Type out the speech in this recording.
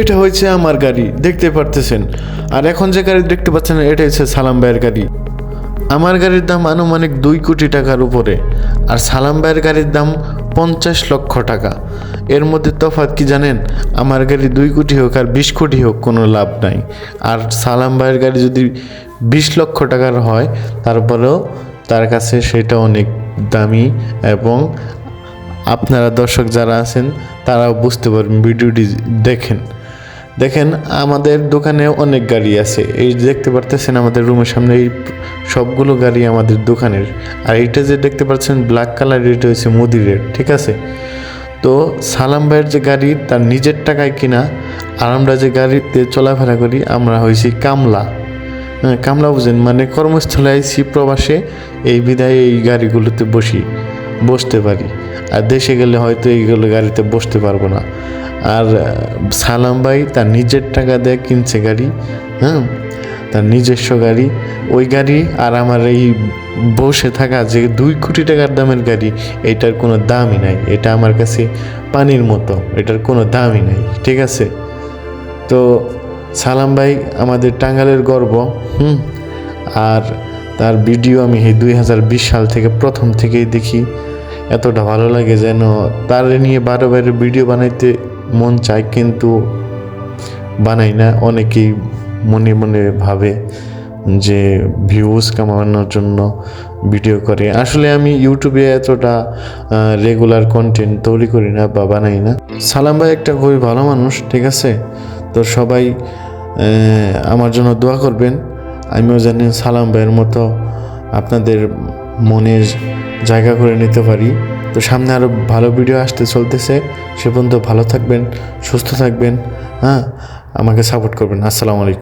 এটা হয়েছে আমার গাড়ি, দেখতে পারতেছেন। আর এখন যে গাড়ি দেখতে পাচ্ছেন, এটা হচ্ছে সালাম ভাইয়ের গাড়ি। আমার গাড়ির দাম আনুমানিক দুই কোটি টাকার উপরে, আর সালাম ভাইয়ের গাড়ির দাম পঞ্চাশ লক্ষ টাকা। এর মধ্যে তফাৎ কি জানেন? আমার গাড়ি দুই কোটি হোক আর বিশ কোটি হোক, কোনো লাভ নাই। আর সালাম ভাইয়ের গাড়ি যদি বিশ লক্ষ টাকার হয়, তারপরেও তার কাছে সেটা অনেক দামি এবং আপনারা দর্শক যারা আছেন, তারাও বুঝতে পারবেন, ভিডিওটি দেখেন। দেখেন, আমাদের দোকানে অনেক গাড়ি আছে। এই দেখতে পারতেছেন, আমাদের রুমের সামনে এই সবগুলো গাড়ি আমাদের দোকানের। আর এইটা যে দেখতে পাচ্ছেন ব্ল্যাক কালার এটা হচ্ছে মুদিরের ঠিক আছে? তো সালাম ভাইয়ের যে গাড়ি, তার নিজের টাকায় কিনা, আর আমরা যে গাড়িতে চলাফেরা করি, আমরা হয়েছি কামলা। হ্যাঁ কামলা বুঝেন মানে কর্মস্থলে আইসি প্রবাসে, এই বিদায় এই গাড়িগুলোতে বসি। বসতে পারি। আর দেশে গেলে হয়তো এইগুলো গাড়িতে বসতে পারব না। আর সালাম ভাই তার নিজের টাকা দিয়ে কিনছে গাড়ি হ্যাঁ? তার নিজস্ব গাড়ি। ওই গাড়ি আর আমার এই বসে থাকা যে দুই কোটি টাকার দামের গাড়ি, এটার কোনো দামই নাই। এটা আমার কাছে পানির মতো, এটার কোনো দামই নাই, ঠিক আছে? তো সালাম ভাই আমাদের টাঙ্গালের গর্ব, হুম? আর তার ভিডিও আমি এই দুই হাজার বিশ সাল থেকে প্রথম থেকেই দেখি। এতটা ভালো লাগে যেন তার নিয়ে বারো বারে ভিডিও বানাইতে মন চায়, কিন্তু বানাই না। অনেকেই মনে মনে ভাবে যে ভিউজ কামানোর জন্য ভিডিও করে। আসলে আমি ইউটিউবে এতটা রেগুলার কন্টেন্ট তৈরি করি না বা বানাই না। সালাম ভাই একটা খুবই ভালো মানুষ, ঠিক আছে? তো সবাই আমার জন্য দোয়া করবেন। আমিও জানি সালাম ভাইয়ের মতো আপনাদের মনের জায়গা করে নিতে পারি। তো সামনে আরও ভালো ভিডিও আসতে চলতেছে। সে পর্যন্ত ভালো থাকবেন, সুস্থ থাকবেন হ্যাঁ? আমাকে সাপোর্ট করবেন। আসসালামু আলাইকুম।